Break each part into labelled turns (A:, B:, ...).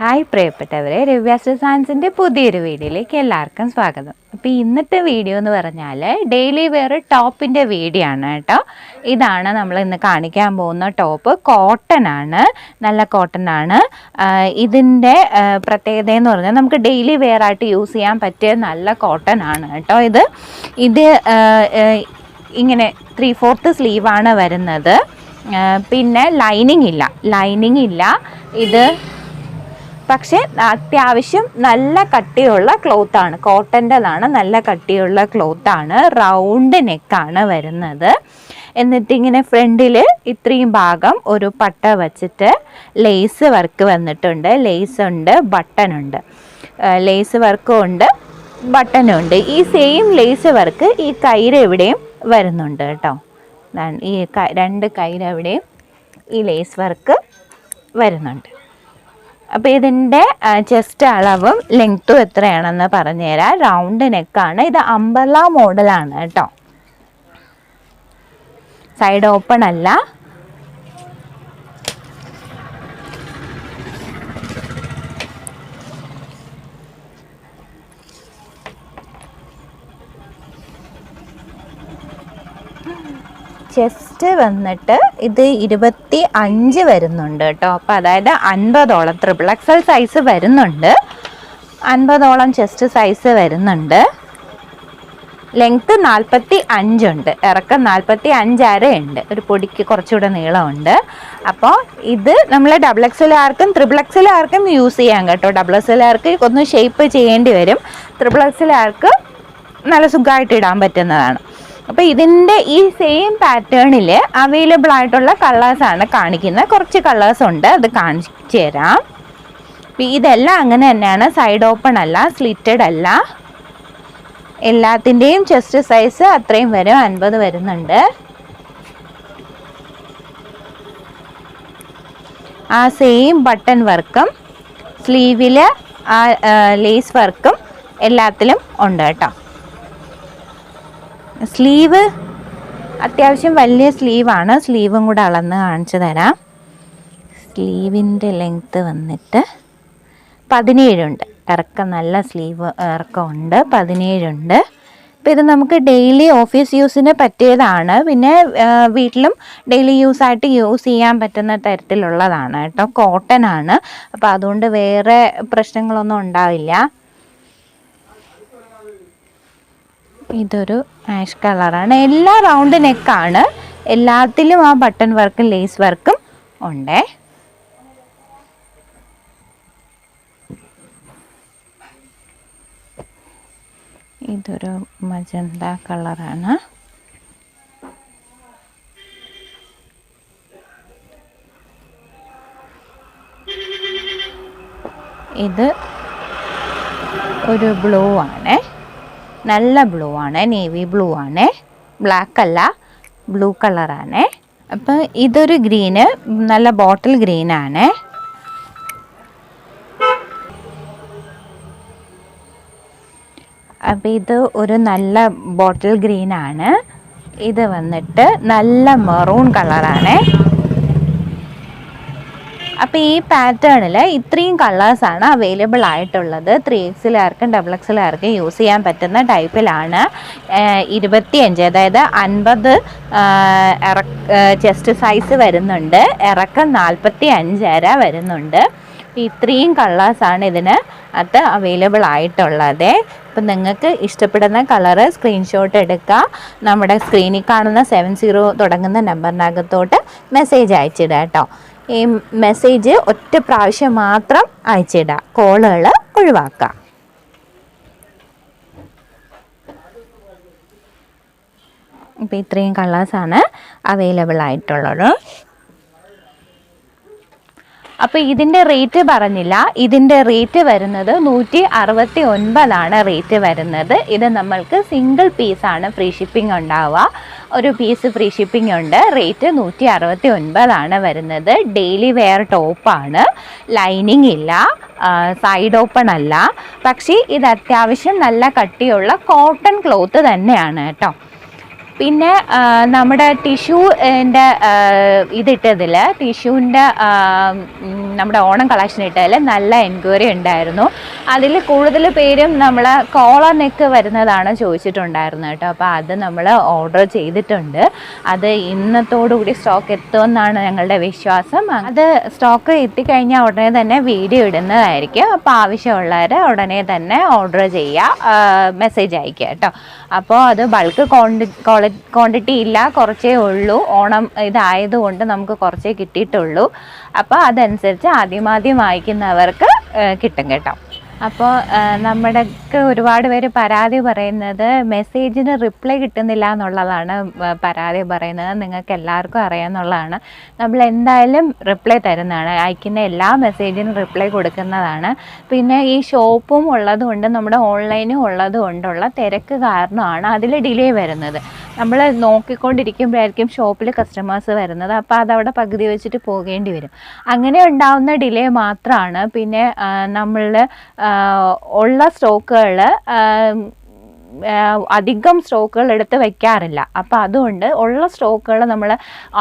A: Hi പ്രിയപ്പെട്ടവരെ. രവ്യാസ് സയൻസിന്റെ പുതിയൊരു വീഡിയോയിലേക്ക് എല്ലാവർക്കും സ്വാഗതം. അപ്പോൾ ഇന്നത്തെ വീഡിയോ എന്ന് പറഞ്ഞാൽ ഡെയിലി വെയർ ടോപ്പിന്റെ വീഡിയോ ആണ് കേട്ടോ. ഇതാണ് നമ്മൾ ഇന്ന് കാണിക്കാൻ പോകുന്ന ടോപ്പ്. കോട്ടൺ ആണ്. നല്ല കോട്ടൺ ആണ്. ഇതിന്റെ പ്രത്യേകത എന്ന് പറഞ്ഞാൽ നമുക്ക് ഡെയിലി വെയർ ആയിട്ട് യൂസ് ചെയ്യാൻ പറ്റിയ നല്ല കോട്ടൺ ആണ് കേട്ടോ ഇത്. ഇത് ഇങ്ങനെ ത്രീ ഫോർത്ത് സ്ലീവാണ് വരുന്നത്. പിന്നെ ലൈനിങ് ഇല്ല. ലൈനിങ് ഇല്ല. ഇത് പക്ഷേ അത്യാവശ്യം നല്ല കട്ടിയുള്ള ക്ലോത്ത് ആണ്. കോട്ടന്റെതാണ് നല്ല കട്ടിയുള്ള ക്ലോത്ത് ആണ്. റൗണ്ട് നെക്കാണ് വരുന്നത്. എന്നിട്ട് ഇങ്ങനെ ഫ്രണ്ടിൽ ഇത്രയും ഭാഗം ഒരു പട്ട വച്ചിട്ട് ലേസ് വർക്ക് വന്നിട്ടുണ്ട്. ലേസ് ഉണ്ട് ബട്ടൺ ഉണ്ട്. ലേസ് വർക്കും ഉണ്ട് ബട്ടനും ഉണ്ട്. ഈ സെയിം ലേസ് വർക്ക് ഈ കൈര് എവിടെയും വരുന്നുണ്ട് കേട്ടോ. ഈ രണ്ട് കയ്യിലെവിടെയും ഈ ലേസ് വർക്ക് വരുന്നുണ്ട്. അപ്പോൾ ഇതിന്റെ ചെസ്റ്റ് അളവും ലെങ്ത്തും എത്രയാണെന്ന് പറഞ്ഞുതരാം. റൗണ്ട് നെക്കാണ് ഇത് അമ്പർല മോഡലാണ് കേട്ടോ. സൈഡ് ഓപ്പൺ അല്ല. ചെസ്റ്റ് വന്നിട്ട് ഇത് ഇരുപത്തി അഞ്ച് വരുന്നുണ്ട് കേട്ടോ. അപ്പോൾ അതായത് അൻപതോളം ട്രിപ്പിൾ എക്സൽ സൈസ് വരുന്നുണ്ട്. അൻപതോളം ചെസ്റ്റ് സൈസ് വരുന്നുണ്ട്. ലെങ്ത്ത് നാൽപ്പത്തി അഞ്ചുണ്ട് ഇറക്കം നാൽപ്പത്തി അഞ്ചര ഉണ്ട്. ഒരു പൊടിക്ക് കുറച്ചുകൂടെ നീളമുണ്ട് അപ്പോൾ ഇത് നമ്മൾ ഡബിൾ എക്സിലാർക്കും ത്രിബിൾ എക്സിലാർക്കും യൂസ് ചെയ്യാം കേട്ടോ. ഡബിൾ എക്സിലാർക്ക് ഒന്ന് ഷേപ്പ് ചെയ്യേണ്ടി വരും. ത്രിബിൾ എക്സിലാർക്ക് നല്ല സുഖമായിട്ട് ഇടാൻ പറ്റുന്നതാണ്. അപ്പോൾ ഇതിന്റെ ഈ സെയിം പാറ്റേണിൽ അവൈലബിൾ ആയിട്ടുള്ള കളേഴ്സാണ് കാണിക്കുന്നത്. കുറച്ച് കളേഴ്സ് ഉണ്ട്. അത് കാണിച്ചു തരാം. ഇതെല്ലാം അങ്ങനെ തന്നെയാണ്. സൈഡ് ഓപ്പൺ അല്ല സ്ലിറ്റഡ് അല്ല. എല്ലാത്തിന്റെയും ചെസ്റ്റ് സൈസ് അത്രയും വരും. അൻപത് വരുന്നുണ്ട്. ആ സെയിം ബട്ടൺ വർക്കും സ്ലീവിൽ ആ ലേസ് വർക്കും എല്ലാത്തിലും ഉണ്ട് കേട്ടോ. സ്ലീവ് അത്യാവശ്യം വലിയ സ്ലീവാണ്. സ്ലീവും കൂടെ അളന്ന് കാണിച്ചു തരാം. സ്ലീവിന്റെ ലെങ്ത്ത് വന്നിട്ട് പതിനേഴുണ്ട്. ഇറക്കം നല്ല സ്ലീവ് ഇറക്കമുണ്ട്. പതിനേഴുണ്ട്. അപ്പോൾ ഇത് നമുക്ക് ഡെയിലി ഓഫീസ് യൂസിന് പറ്റിയതാണ്. പിന്നെ വീട്ടിലും ഡെയിലി യൂസായിട്ട് യൂസ് ചെയ്യാൻ പറ്റുന്ന തരത്തിലുള്ളതാണ് കേട്ടോ. കോട്ടൺ ആണ് അപ്പോൾ അതുകൊണ്ട് വേറെ പ്രശ്നങ്ങളൊന്നും ഉണ്ടാവില്ല. ഇതൊരു ആഷ് കളറാണ് എല്ലാ റൗണ്ട് നെക്കാണ് എല്ലാത്തിലും ആ ബട്ടൺ വർക്കും ലേസ് വർക്കും ഉണ്ടേ. ഇതൊരു മജന്ത കളറാണ് ഇത് ഒരു ബ്ലൂ ആണേ. നല്ല ബ്ലൂ ആണ് നേവി ബ്ലൂ ആണ് ബ്ലാക്ക് അല്ല ബ്ലൂ കളറാണ് അപ്പം ഇതൊരു ഗ്രീന് നല്ല ബോട്ടിൽ ഗ്രീൻ ആണ്. അപ്പം ഇത് ഒരു നല്ല ബോട്ടിൽ ഗ്രീൻ ആണ്. ഇത് വന്നിട്ട് നല്ല മെറൂൺ കളറാണ് അപ്പോൾ ഈ പാറ്റേണിൽ ഇത്രയും കളേഴ്സാണ് അവൈലബിൾ ആയിട്ടുള്ളത്. ത്രീ എക്സിലാർക്കും ഡബിൾ എക്സിലാർക്കും യൂസ് ചെയ്യാൻ പറ്റുന്ന ടൈപ്പിലാണ് ഇരുപത്തിയഞ്ച് അതായത് അൻപത് ചെസ്റ്റ് സൈസ് വരുന്നുണ്ട്. ഇറക്കം നാൽപ്പത്തി അഞ്ചര വരുന്നുണ്ട്. ഇത്രയും കളേഴ്സാണ് ഇതിന് അത് അവൈലബിൾ ആയിട്ടുള്ളത്. അപ്പം നിങ്ങൾക്ക് ഇഷ്ടപ്പെടുന്ന കളറ് സ്ക്രീൻഷോട്ട് എടുക്കുക നമ്മുടെ സ്ക്രീനിൽ കാണുന്ന സെവൻ സീറോ തുടങ്ങുന്ന നമ്പറിനകത്തോട്ട് മെസ്സേജ് അയച്ചിടാം കേട്ടോ ഈ മെസ്സേജ് ഒറ്റ പ്രാവശ്യം മാത്രം അയച്ചിടുക കോളുകൾ ഒഴിവാക്കുക അപ്പോൾ ഇത്രയും കളേഴ്സാണ് അവൈലബിൾ ആയിട്ടുള്ളത്. അപ്പോൾ ഇതിന്റെ റേറ്റ് പറഞ്ഞില്ല. ഇതിന്റെ റേറ്റ് വരുന്നത് നൂറ്റി അറുപത്തി ഒൻപതാണ് റേറ്റ് വരുന്നത്. ഇത് നമ്മൾക്ക് സിംഗിൾ പീസാണ് ഫ്രീ ഷിപ്പിംഗ് ഉണ്ടാവുക. ഒരു പീസ് ഫ്രീ ഷിപ്പിംഗ് ഉണ്ട്. റേറ്റ് നൂറ്റി അറുപത്തി ഒൻപതാണ് വരുന്നത് ഡെയിലി വെയർ ടോപ്പാണ് ലൈനിങ് ഇല്ല സൈഡ് ഓപ്പൺ അല്ല. പക്ഷേ ഇത് അത്യാവശ്യം നല്ല കട്ടിയുള്ള കോട്ടൺ ക്ലോത്ത് തന്നെയാണ് കേട്ടോ. പിന്നെ നമ്മുടെ ടിഷ്യൂന്റെ ഇതിട്ടതിൽ ടിഷ്യൂവിന്റെ നമ്മുടെ ഓണം കളക്ഷൻ ഇട്ടതിൽ നല്ല എൻക്വയറി ഉണ്ടായിരുന്നു. അതിൽ കൂടുതൽ പേരും നമ്മൾ കോളർ നെക്ക് വരുന്നതാണ് ചോദിച്ചിട്ടുണ്ടായിരുന്നു കേട്ടോ. അപ്പോൾ അത് നമ്മൾ ഓർഡർ ചെയ്തിട്ടുണ്ട്. അത് ഇന്നത്തോടു കൂടി സ്റ്റോക്ക് എത്തുമെന്നാണ് ഞങ്ങളുടെ വിശ്വാസം. അത് സ്റ്റോക്ക് എത്തിക്കഴിഞ്ഞാൽ ഉടനെ തന്നെ വീഡിയോ ഇടുന്നതായിരിക്കും. അപ്പോൾ ആവശ്യമുള്ളവർ ഉടനെ തന്നെ ഓർഡർ ചെയ്യുക മെസ്സേജ് അയക്കുക കേട്ടോ. അപ്പോൾ അത് ബൾക്ക് ക്വാണ്ടി ക്വാണ്ടിറ്റി ഇല്ല കുറച്ചേ ഉള്ളൂ. ഓണം ഇതായതുകൊണ്ട് നമുക്ക് കുറച്ചേ കിട്ടിയിട്ടുള്ളൂ. അപ്പോൾ അതനുസരിച്ച് ആദ്യമാദ്യം വായിക്കുന്നവർക്ക് കിട്ടും കേട്ടോ. അപ്പോൾ നമ്മുടെയൊക്കെ ഒരുപാട് പേര് പരാതി പറയുന്നത് മെസ്സേജിന് റിപ്ലൈ കിട്ടുന്നില്ല എന്നുള്ളതാണ് പരാതി പറയുന്നത്. നിങ്ങൾക്ക് എല്ലാവർക്കും അറിയാമെന്നുള്ളതാണ്. നമ്മൾ എന്തായാലും റിപ്ലൈ തരുന്നതാണ്. അയക്കുന്ന എല്ലാ മെസ്സേജിനും റിപ്ലൈ കൊടുക്കുന്നതാണ്. പിന്നെ ഈ ഷോപ്പും ഉള്ളതുകൊണ്ട് നമ്മുടെ ഓൺലൈനും ഉള്ളതുകൊണ്ടുള്ള തിരക്ക് കാരണമാണ് അതിൽ ഡിലേ വരുന്നത്. നമ്മൾ നോക്കിക്കൊണ്ടിരിക്കുമ്പോഴായിരിക്കും ഷോപ്പിൽ കസ്റ്റമേഴ്സ് വരുന്നത്. അപ്പോൾ അതവിടെ പകുതി വെച്ചിട്ട് പോകേണ്ടി വരും. അങ്ങനെ ഉണ്ടാവുന്ന ഡിലേ മാത്രമാണ് പിന്നെ നമ്മൾ ഉള്ള സ്റ്റോക്കുകൾ അധികം സ്റ്റോക്കുകൾ എടുത്ത് വെക്കാറില്ല. അപ്പോൾ അതുകൊണ്ട് ഉള്ള സ്റ്റോക്കുകൾ നമ്മൾ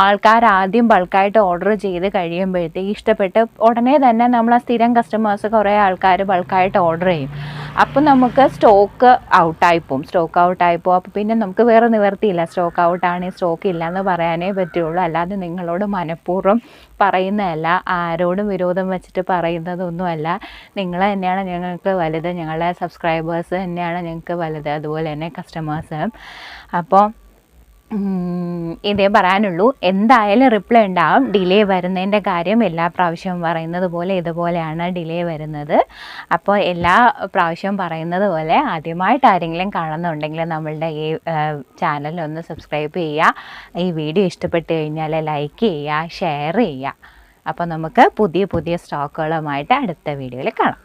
A: ആൾക്കാർ ആദ്യം ബൾക്കായിട്ട് ഓർഡർ ചെയ്ത് കഴിയുമ്പോഴത്തേക്ക് ഇഷ്ടപ്പെട്ട് ഉടനെ തന്നെ നമ്മൾ ആ സ്ഥിരം കസ്റ്റമേഴ്സ് കുറേ ആൾക്കാർ ബൾക്കായിട്ട് ഓർഡർ ചെയ്യും. അപ്പോൾ നമുക്ക് സ്റ്റോക്ക് ഔട്ടായി പോകും സ്റ്റോക്ക് ഔട്ടായി പോകും അപ്പോൾ പിന്നെ നമുക്ക് വേറെ നിവർത്തിയില്ല. സ്റ്റോക്ക് ഔട്ടാണ് സ്റ്റോക്ക് ഇല്ല എന്ന് പറയാനേ പറ്റുള്ളൂ. അല്ലാതെ നിങ്ങളോട് മനഃപൂർവം പറയുന്നതല്ല. ആരോടും വിരോധം വെച്ചിട്ട് പറയുന്നതൊന്നുമല്ല. നിങ്ങൾ തന്നെയാണ് ഞങ്ങൾക്ക് വലുത്. ഞങ്ങളുടെ സബ്സ്ക്രൈബേഴ്സ് തന്നെയാണ് ഞങ്ങൾക്ക് വലുത്. അതുപോലെ തന്നെ കസ്റ്റമേഴ്സ് അപ്പോൾ ഇതേ പറയാനുള്ളൂ. എന്തായാലും റിപ്ലൈ ഉണ്ടാവും. ഡിലേ വരുന്നതിന്റെ കാര്യം എല്ലാ പ്രാവശ്യവും പറയുന്നത് പോലെ ഇതുപോലെയാണ് ഡിലേ വരുന്നത്. അപ്പോൾ എല്ലാ പ്രാവശ്യവും പറയുന്നത് പോലെ ആദ്യമായിട്ട് ആരെങ്കിലും കാണുന്നുണ്ടെങ്കിൽ നമ്മളുടെ ഈ ചാനൽ ഒന്ന് സബ്സ്ക്രൈബ് ചെയ്യുക. ഈ വീഡിയോ ഇഷ്ടപ്പെട്ട് കഴിഞ്ഞാൽ ലൈക്ക് ചെയ്യുക ഷെയർ ചെയ്യുക. അപ്പോൾ നമുക്ക് പുതിയ പുതിയ സ്റ്റോക്കുകളുമായിട്ട് അടുത്ത വീഡിയോയിൽ കാണാം.